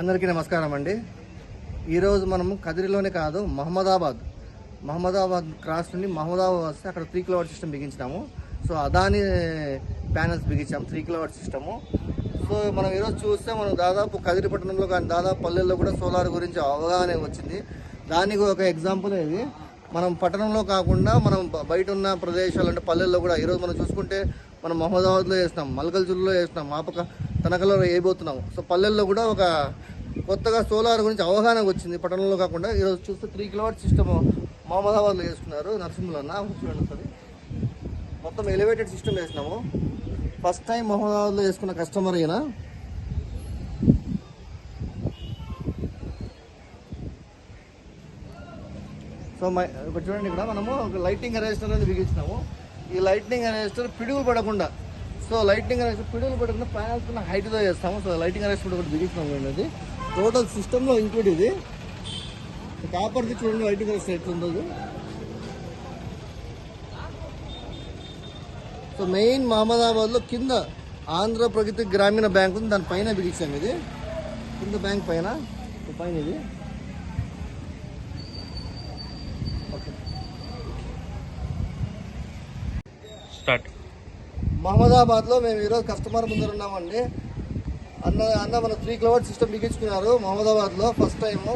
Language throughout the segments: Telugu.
అందరికీ నమస్కారం అండి. ఈరోజు మనం కదిరిలోనే కాదు మహమ్మదాబాద్. మహమ్మదాబాద్ క్రాస్ నుండి మహమ్మదాబాద్ వస్తే అక్కడ త్రీ కిలోవాట్ సిస్టమ్ బిగించినాము. సో అదాని ప్యానల్స్ బిగించాము త్రీ కిలోవాట్ సిస్టము సో మనం ఈరోజు చూస్తే మనం దాదాపు కదిరి పట్టణంలో కానీ దాదాపు పల్లెల్లో కూడా సోలార్ గురించి అవగాహన వచ్చింది. దానికి ఒక ఎగ్జాంపుల్ ఇది. మనం పట్టణంలో కాకుండా మనం బయట ఉన్న ప్రదేశాలు అంటే పల్లెల్లో కూడా ఈరోజు మనం చూసుకుంటే మనం మహమ్మదాబాద్లో వేస్తున్నాం మల్కల్జుల్లో వేస్తున్నాం మాపక తనకలో వేయబోతున్నాము. సో పల్లెల్లో కూడా ఒక కొత్తగా సోలార్ గురించి అవగాహన వచ్చింది. పట్టణంలో కాకుండా ఈరోజు చూస్తే త్రీ కిలోవాట్ సిస్టమ్ మహమ్మదాబాద్లో వేస్తున్నారు నరసింహులన్న చూడండి సరే మొత్తం ఎలివేటెడ్ సిస్టమ్ వేసినాము ఫస్ట్ టైం మహమ్మదాబాద్లో వేసుకున్న కస్టమర్ అయినా సో మై ఇక్కడ చూడండి ఇక్కడ మనము ఒక లైటింగ్ అరేస్టర్ అనేది బిగించినాము. ఈ లైటింగ్ అరేస్టర్ పిడుగులు పడకుండా సో లైటింగ్ అరేస్టర్ పిడుగులు పడకుండా ప్యానల్స్ ఉన్న హైట్తో చేస్తాము సో లైటింగ్ అరేస్టర్ ఒకటి అండి అది. టోటల్ సిస్టంలో ఇంక్లూడ్ ఇది. కాపర్ది చూడండి లైటింగ్ అరేస్టర్ ఎట్లుందో సో మెయిన్ మహమ్మదాబాద్లో కింద ఆంధ్ర ప్రగతి గ్రామీణ బ్యాంక్ ఉంది. దాని పైన బిగించాము ఇది. కింద బ్యాంక్ పైన. పైన ఇది. ఓకే స్టార్ట్ మహమ్మదాబాద్లో మేము ఈరోజు కస్టమర్ ముందర ఉన్నామండి. అన్న అన్న మన త్రీ కిలోవాట్ సిస్టమ్ బిగించుకున్నారు మహమ్మదాబాద్లో ఫస్ట్ టైము.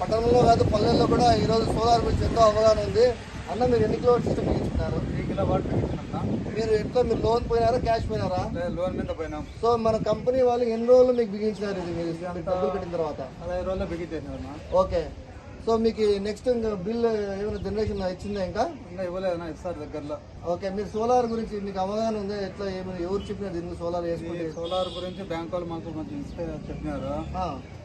పట్టణంలో కాదు పల్లెల్లో కూడా ఈరోజు సోలార్ గురించి ఎంతో అవగాహన ఉంది. అన్న మీరు ఎన్ని కిలోవాట్ సిస్టమ్ బిగించుకున్నారు? త్రీ కిలో వాట్ పెంచినాక మీరు ఎట్లా మీరు లోన్ పోయినారా క్యాష్ పోయినారా? లోన్ మీద పోయినాం. సో మన కంపెనీ వాళ్ళు ఎన్ని రోజులు మీకు బిగించినారు ఇది మీరు? డబ్బులు పెట్టిన తర్వాత. పదహైదు రోజుల్లో బిగించేసినారు ఓకే. సో మీకు నెక్స్ట్ ఇంకా బిల్ ఏమైనా జనరేషన్ ఇచ్చిందా ఇంకా? ఇంకా ఇవ్వలేదన్నా ఇస్తారు దగ్గరలో. ఓకే మీరు సోలార్ గురించి మీకు అవగాహన ఉందా? ఎట్లా ఏమైనా ఎవరు చెప్పినా దీనికి సోలార్ వేసుకుంటే సోలార్ గురించి బ్యాంక్ వాళ్ళు మాకు మంచి ఇన్స్పైర్ చెప్పినారు.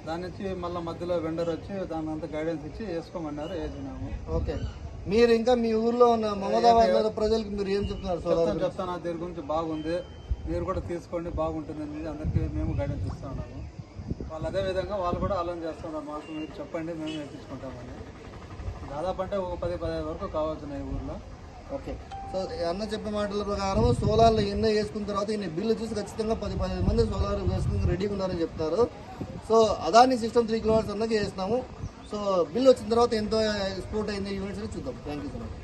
దాని నుంచి మళ్ళీ మధ్యలో వెండర్ వచ్చి దాని అంతా గైడెన్స్ ఇచ్చి వేసుకోమన్నారు వేసినాము. ఓకే మీరు ఇంకా మీ ఊర్లో ఉన్న మమదాబాద్ ప్రజలకు మీరు ఏం చెప్తున్నారు సోలార్ చెప్తాను దీని గురించి బాగుంది. మీరు కూడా తీసుకోండి బాగుంటుంది అందరికీ మేము గైడెన్స్ ఇస్తా ఉన్నాము. వాళ్ళు అదే విధంగా వాళ్ళు కూడా ఆలోచన చేస్తున్నారు. మాకు మీరు చెప్పండి మేము నేర్పించుకుంటామని. దాదాపు అంటే ఒక పది పదిహేను వరకు కావాల్సిన ఈ ఊర్లో. ఓకే. సో అన్న చెప్పే మాటల ప్రకారం సోలార్లో ఎన్నో వేసుకున్న తర్వాత ఇన్ని బిల్లు చూసి ఖచ్చితంగా పది పదిహేను మంది సోలార్ వేసుకుని రెడీగా ఉన్నారని చెప్తారు. So Adani system three kilometers అన్నది చేస్తున్నాము. సో బిల్ వచ్చిన తర్వాత ఎంతో ఎక్స్పోర్ట్ అయింది యూనిట్స్ అని చూద్దాం. Thank you so much